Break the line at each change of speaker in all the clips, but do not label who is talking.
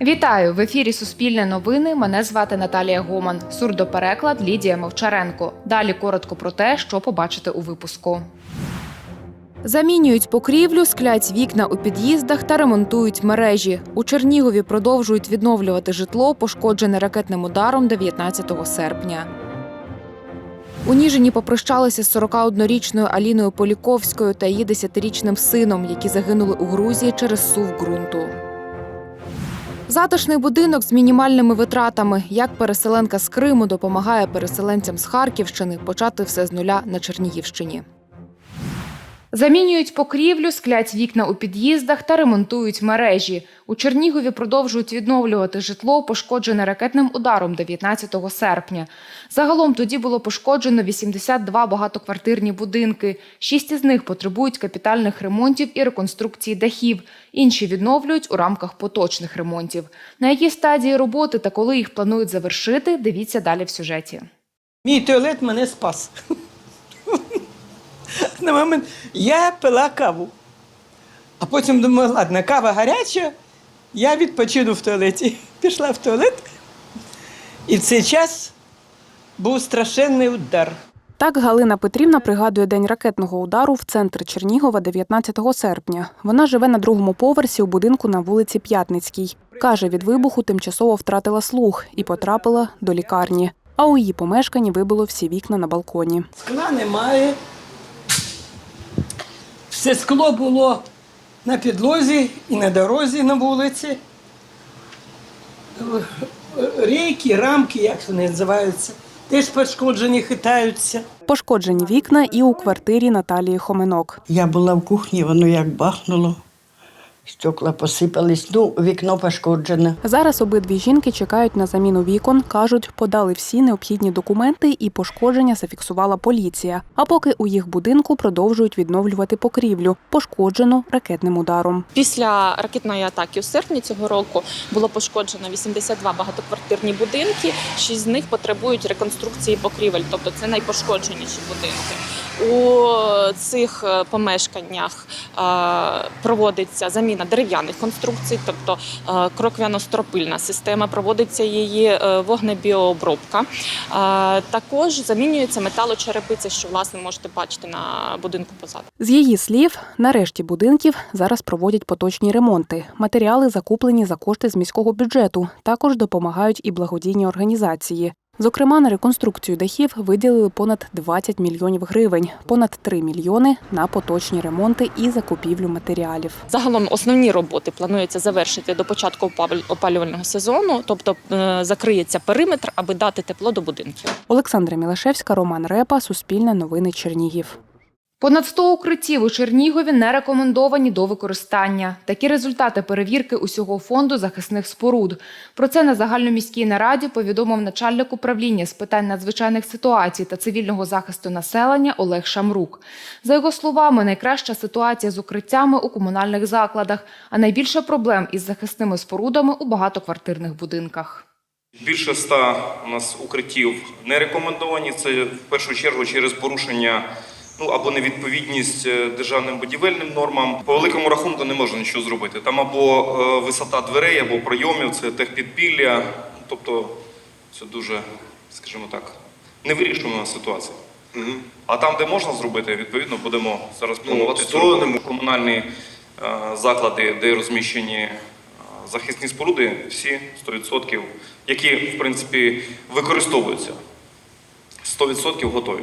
Вітаю в ефірі Суспільне новини. Мене звати Наталія Гоман. Сурдопереклад Лідія Мовчаренко. Далі коротко про те, що побачите у випуску. Замінюють покрівлю, склять вікна у під'їздах та ремонтують мережі. У Чернігові продовжують відновлювати житло, пошкоджене ракетним ударом 19 серпня. У Ніжині попрощалися з 41-річною Аліною Поліковською та її 10-річним сином, які загинули у Грузії через сув ґрунту. Затишний будинок з мінімальними витратами. Як переселенка з Криму допомагає переселенцям з Харківщини почати все з нуля на Чернігівщині. Замінюють покрівлю, склять вікна у під'їздах та ремонтують мережі. У Чернігові продовжують відновлювати житло, пошкоджене ракетним ударом 19 серпня. Загалом тоді було пошкоджено 82 багатоквартирні будинки. Шість із них потребують капітальних ремонтів і реконструкції дахів. Інші відновлюють у рамках поточних ремонтів. На якій стадії роботи та коли їх планують завершити, дивіться далі в сюжеті.
Мій туалет мене спас. На момент я пила каву. А потім думаю, ладно, кава гаряча, я відпочину в туалеті. Пішла в туалет, і в цей час був страшенний удар.
Так Галина Петрівна пригадує день ракетного удару в центрі Чернігова 19 серпня. Вона живе на другому поверсі у будинку на вулиці П'ятницькій. Каже, від вибуху тимчасово втратила слух і потрапила до лікарні. А у її помешканні вибило всі вікна на балконі.
Скла немає. Все скло було на підлозі і на дорозі на вулиці. Рейки, рамки, як вони називаються, теж пошкоджені, хитаються.
Пошкоджені вікна і у квартирі Наталії Хоменок.
Я була в кухні, воно як бахнуло. Стекла посипались, ну, вікно пошкоджене.
Зараз обидві жінки чекають на заміну вікон. кажуть, подали всі необхідні документи і пошкодження зафіксувала поліція. А поки у їх будинку продовжують відновлювати покрівлю, пошкоджену ракетним ударом.
Після ракетної атаки у серпні цього року було пошкоджено 82 багатоквартирні будинки. Шість з них потребують реконструкції покрівель, тобто це найпошкодженіші будинки. У цих е, помешканнях е, проводиться заміна дерев'яних конструкцій, тобто е, кроквяно-стропильна система, проводиться її вогнебіообробка. Також замінюється металочерепиця, що власне можете бачити на будинку позаду.
З її слів, нарешті будинків зараз проводять поточні ремонти. Матеріали закуплені за кошти з міського бюджету. Також допомагають і благодійні організації. Зокрема, на реконструкцію дахів виділили понад 20 мільйонів гривень, понад 3 мільйони на поточні ремонти і закупівлю матеріалів.
Загалом основні роботи планується завершити до початку опалювального сезону, тобто е, закриється периметр, аби дати тепло до будинків.
Олександра Мілашевська, Роман Репа, Суспільне новини Чернігів.
Понад 100 укриттів у Чернігові не рекомендовані до використання. Такі результати перевірки усього фонду захисних споруд. Про це на загальноміській нараді повідомив начальник управління з питань надзвичайних ситуацій та цивільного захисту населення Олег Шамрук. За його словами, найкраща ситуація з укриттями у комунальних закладах, а найбільше проблем із захисними спорудами у багатоквартирних будинках.
Більше ста у нас укриттів не рекомендовані. Це в першу чергу через порушення ну або невідповідність е, державним будівельним нормам. По великому рахунку не можна нічого зробити. Там або е, висота дверей, або прийомів, це техпідпілля. Тобто це дуже, скажімо так, невирішена ситуація. А там, де можна зробити, відповідно, будемо зараз планувати це робити. комунальні е, заклади, де розміщені е, захисні споруди, всі 100%, які в принципі використовуються. 100% готові.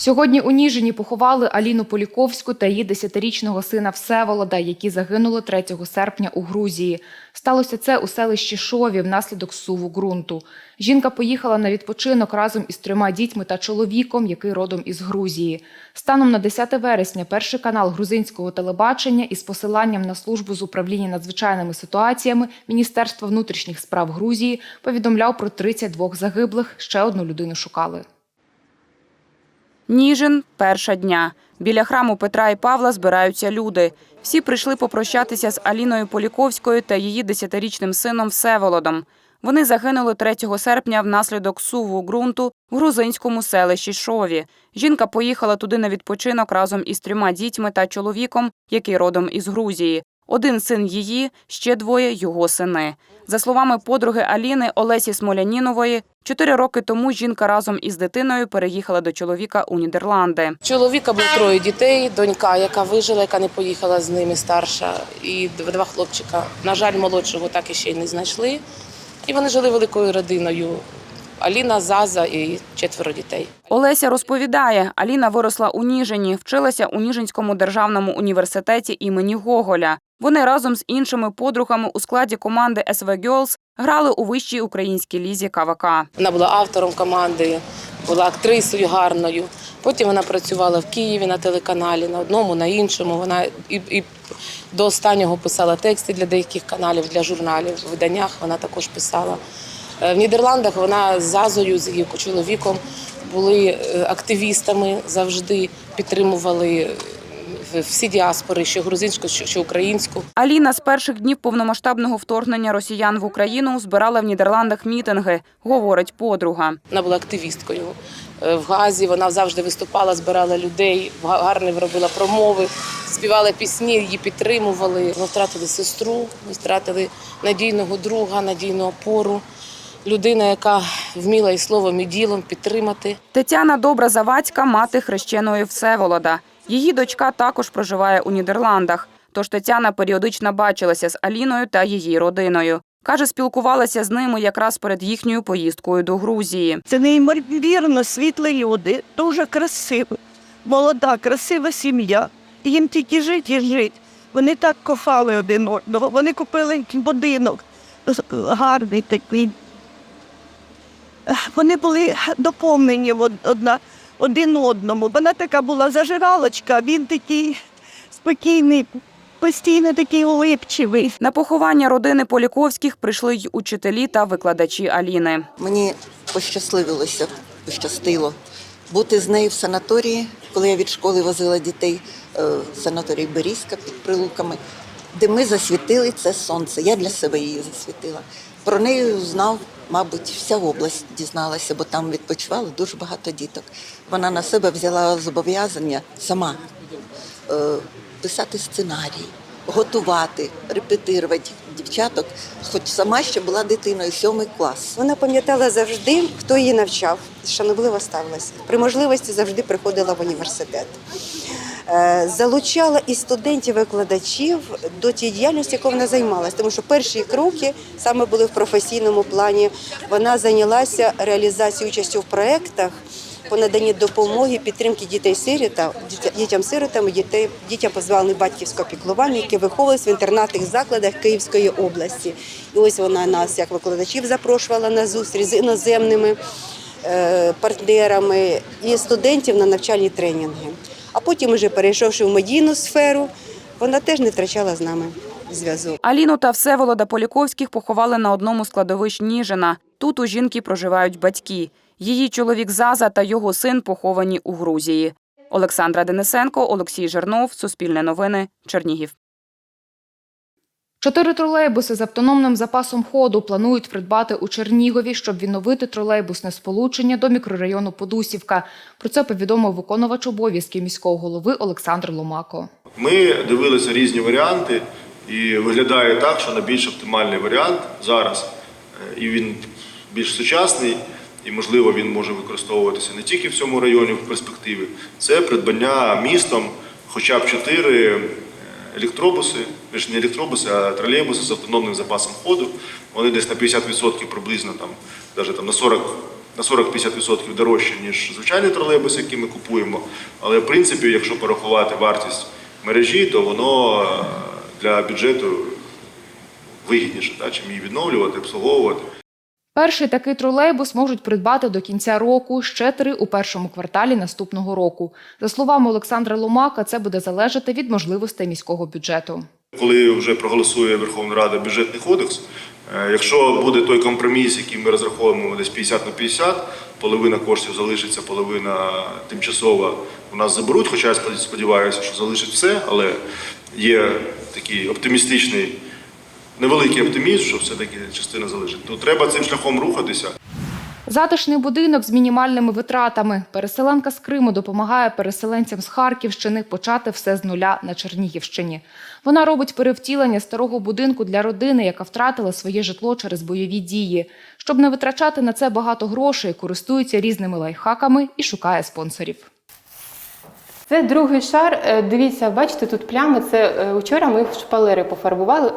Сьогодні у Ніжині поховали Аліну Поліковську та її 10-річного сина Всеволода, які загинули 3 серпня у Грузії. Сталося це у селищі Шові внаслідок суву ґрунту. Жінка поїхала на відпочинок разом із трьома дітьми та чоловіком, який родом із Грузії. Станом на 10 вересня перший канал грузинського телебачення із посиланням на службу з управління надзвичайними ситуаціями Міністерства внутрішніх справ Грузії повідомляв про 32 загиблих. Ще одну людину шукали.
Ніжин перша дня. Біля храму Петра і Павла збираються люди. Всі прийшли попрощатися з Аліною Поліковською та її десятирічним сином Всеволодом. Вони загинули 3 серпня внаслідок суву ґрунту в грузинському селищі Шові. Жінка поїхала туди на відпочинок разом із трьома дітьми та чоловіком, який родом із Грузії. Один син її, ще двоє його сини. За словами подруги Аліни Олесі Смолянінової, чотири роки тому жінка разом із дитиною переїхала до чоловіка у Нідерланди.
Чоловіка було троє дітей, донька, яка вижила, яка не поїхала з ними старша, і два хлопчика. На жаль, молодшого так і ще й не знайшли. І вони жили великою родиною. Аліна, Заза і четверо дітей.
Олеся розповідає, Аліна виросла у Ніжині, вчилася у Ніжинському державному університеті імені Гоголя. Вони разом з іншими подругами у складі команди SV Girls грали у вищій українській лізі КВК.
Вона була автором команди, була актрисою гарною. Потім вона працювала в Києві на телеканалі, на одному, на іншому. Вона і, і до останнього писала тексти для деяких каналів, для журналів. В виданнях вона також писала. Е, В Нідерландах вона з Зазою, з її чоловіком були е, активістами, завжди підтримували е, всі діаспори, що грузинську, що українську.
Аліна з перших днів повномасштабного вторгнення росіян в Україну збирала в Нідерландах мітинги, говорить подруга.
Вона була активісткою в Газі. Вона завжди виступала, збирала людей, га- гарні робила промови, співала пісні, її підтримували. Ми втратили сестру, ми втратили надійного друга, надійну опору. Людина, яка вміла і словом, і ділом підтримати.
Тетяна Добра Завадська, мати хрещеної Всеволода. Її дочка також проживає у Нідерландах. Тож Тетяна періодично бачилася з Аліною та її родиною. Каже, спілкувалася з ними якраз перед їхньою поїздкою до Грузії.
Це неймовірно світлі люди, дуже красиві, молода, красива сім'я. Їм тільки жити і жити. Вони так кохали один одного. Вони купили будинок гарний такий. Вони були доповнені од- одна, один одному. Вона така була зажиралочка, він такий спокійний, постійно такий улипчивий.
На поховання родини Поліковських прийшли й учителі та викладачі Аліни.
Мені пощасливилося, пощастило бути з нею в санаторії, коли я від школи возила дітей е, в санаторій Берізка під прилуками, де ми засвітили це сонце. Я для себе її засвітила. Про неї знав, мабуть, вся область дізналася, бо там відпочивало дуже багато діток. Вона на себе взяла зобов'язання сама е, писати сценарій, готувати, репетирувати дівчаток, хоч сама ще була дитиною, сьомий клас.
Вона пам'ятала завжди, хто її навчав, шанобливо ставилася. При можливості завжди приходила в університет. Е, Залучала і студентів, викладачів до тієї діяльності, якою вона займалася. Тому що перші кроки саме були в професійному плані. Вона зайнялася реалізацією участю в проєктах по наданні допомоги, підтримки дітей-сиріта, дітям-сиротам, дітей, дітям позбавлених батьківського піклування, які виховувалися в інтернатних закладах Київської області. І ось вона нас, як викладачів, запрошувала на зустріч з іноземними е, партнерами і студентів на навчальні тренінги. А потім, уже перейшовши в медійну сферу, вона теж не втрачала з нами зв'язок.
Аліну та Всеволода Поліковських поховали на одному з кладовищ Ніжина. Тут у жінки проживають батьки. Її чоловік Заза та його син поховані у Грузії. Олександра Денисенко, Олексій Жернов, Суспільне новини, Чернігів.
Чотири тролейбуси з автономним запасом ходу планують придбати у Чернігові, щоб відновити тролейбусне сполучення до мікрорайону Подусівка. Про це повідомив виконувач обов'язків міського голови Олександр Ломако.
Ми дивилися різні варіанти, і виглядає так, що найбільш оптимальний варіант зараз, е, і він більш сучасний, і можливо він може використовуватися не тільки в цьому районі в перспективі. Це придбання містом хоча б чотири е, електробуси, не електробуси, а тролейбуси з автономним запасом ходу. Вони десь на 50% приблизно там, навіть там на 40 на 40-50% дорожче, ніж звичайний тролейбус, який ми купуємо. Але в принципі, якщо порахувати вартість мережі, то воно е, для бюджету вигідніше, чим її відновлювати, обслуговувати.
Перший такий тролейбус можуть придбати до кінця року, ще три у першому кварталі наступного року. За словами Олександра Ломака, це буде залежати від можливостей міського бюджету.
Коли вже проголосує Верховна Рада бюджетний кодекс, е, якщо буде той компроміс, який ми розраховуємо десь 50 на 50, половина коштів залишиться, половина тимчасова у нас заберуть, хоча я сподіваюся, що залишить все, але є такий оптимістичний, невеликий оптимізм, що все-таки частина залишить. То треба цим шляхом рухатися.
Затишний будинок з мінімальними витратами. Переселенка з Криму допомагає переселенцям з Харківщини почати все з нуля на Чернігівщині. Вона робить перевтілення старого будинку для родини, яка втратила своє житло через бойові дії. Щоб не витрачати на це багато грошей, користується різними лайфхаками і шукає спонсорів.
Це другий шар. Е, Дивіться, бачите, тут плями. Це е, учора ми шпалери пофарбували.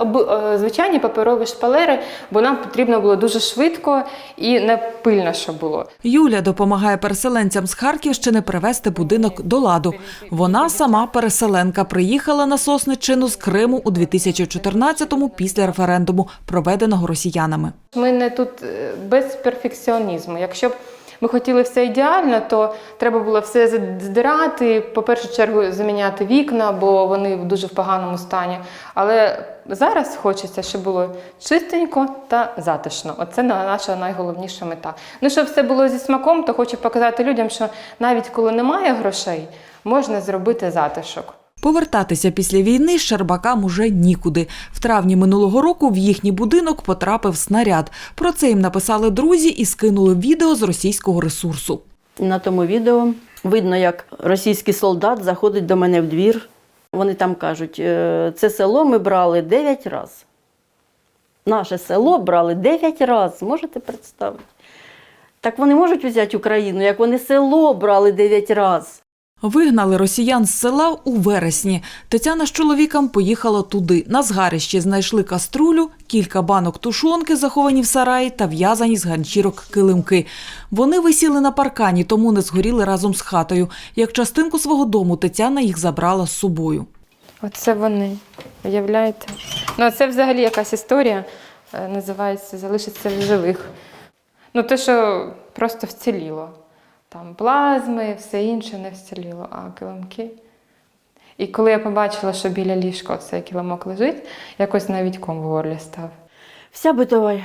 Е, Звичайні паперові шпалери, бо нам потрібно було дуже швидко і не пильно, щоб було.
Юля допомагає переселенцям з Харківщини привести будинок до ладу. Вона сама переселенка приїхала на Сосниччину з Криму у 2014-му після референдуму, проведеного росіянами.
Ми не тут е, без перфекціонізму. Якщо б ми хотіли все ідеально, то треба було все здирати, по першу чергу заміняти вікна, бо вони в дуже в поганому стані. Але зараз хочеться, щоб було чистенько та затишно. Оце на- наша найголовніша мета. Ну, щоб все було зі смаком, то хочу показати людям, що навіть коли немає грошей, можна зробити затишок.
Повертатися після війни Щербакам уже нікуди. В травні минулого року в їхній будинок потрапив снаряд. Про це їм написали друзі і скинули відео з російського ресурсу.
На тому відео видно, як російський солдат заходить до мене в двір. Вони там кажуть, «Е, це село ми брали 9 разів. Наше село брали 9 разів, можете представити? Так вони можуть взяти Україну, як вони село брали 9 разів.
Вигнали росіян з села у вересні. Тетяна з чоловіком поїхала туди. На згарищі знайшли каструлю, кілька банок тушонки, заховані в сараї, та в'язані з ганчірок килимки. Вони висіли на паркані, тому не згоріли разом з хатою. Як частинку свого дому Тетяна їх забрала з собою.
Оце вони. Уявляєте? Ну, це взагалі якась історія. е, Називається Залишиться в живих. Ну, те, що просто вціліло. Там плазми, все інше не вціліло, а килимки. І коли я побачила, що біля ліжка цей килимок лежить, якось навіть ком в горлі став.
Вся битова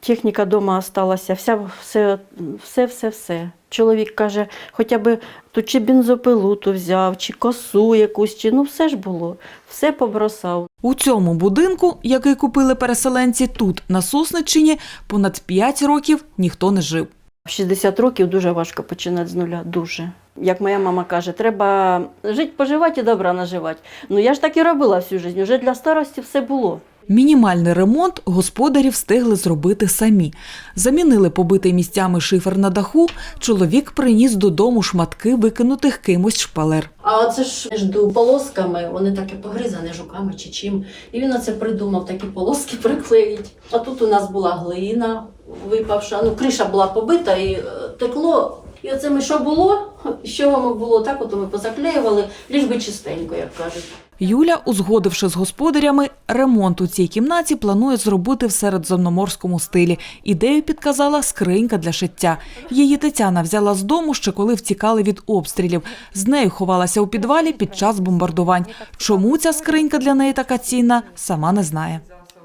техніка вдома залишилася, вся, все, все, все, все. Чоловік каже, хоча б тут чи бензопилу ту взяв, чи косу якусь, чи ну все ж було, все побросав.
У цьому будинку, який купили переселенці тут, на Сосниччині, понад 5 років ніхто не жив.
В 60 років дуже важко починати з нуля, дуже. Як моя мама каже, треба жити, поживати і добра наживати. Ну я ж так і робила всю життя, вже для старості все було.
Мінімальний ремонт господарі встигли зробити самі. Замінили побитий місцями шифер на даху. Чоловік приніс додому шматки викинутих кимось шпалер.
А оце ж між полосками, вони такі погризані жуками чи чим. І він оце придумав такі полоски приклеїть. А тут у нас була глина випавша, ну криша була побита і е, текло. І оце ми що було, що воно було, так от ми позаклеювали, ліж би чистенько, як кажуть.
Юля, узгодивши з господарями, ремонт у цій кімнаті планує зробити в середземноморському стилі. Ідею підказала скринька для шиття. Її Тетяна взяла з дому ще коли втікали від обстрілів. З нею ховалася у підвалі під час бомбардувань. Чому ця скринька для неї така цінна, сама не знає.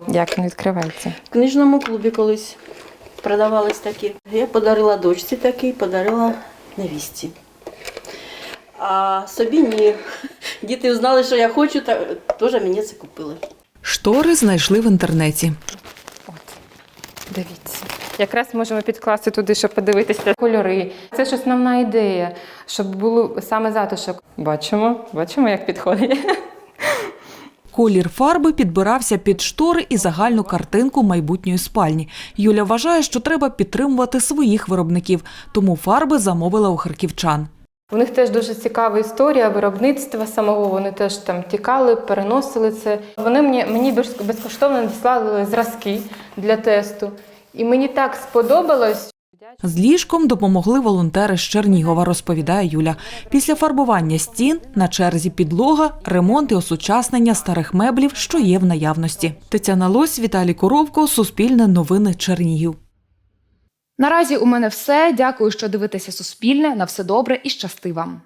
Як він відкривається?
В книжному клубі колись продавались такі. Я подарила дочці такий, подарила невістці. А собі ні. Діти знали, що я хочу, та теж мені це купили.
Штори знайшли в інтернеті.
От, Дивіться. Якраз можемо підкласти туди, щоб подивитися кольори. Це ж основна ідея, щоб було саме затишок. Бачимо, бачимо, як підходить.
Колір фарби підбирався під штори і загальну картинку майбутньої спальні. Юля вважає, що треба підтримувати своїх виробників, тому фарби замовила у харківчан.
У них теж дуже цікава історія виробництва самого. Вони теж там тікали, переносили це. Вони мені, мені безкоштовно надіслали зразки для тесту. І мені так сподобалось.
З ліжком допомогли волонтери з Чернігова, розповідає Юля. Після фарбування стін на черзі підлога, ремонт і осучаснення старих меблів, що є в наявності. Тетяна Лось, Віталій Коровко, Суспільне новини Чернігів.
Наразі у мене все. Дякую, що дивитеся Суспільне. На все добре і щасти вам.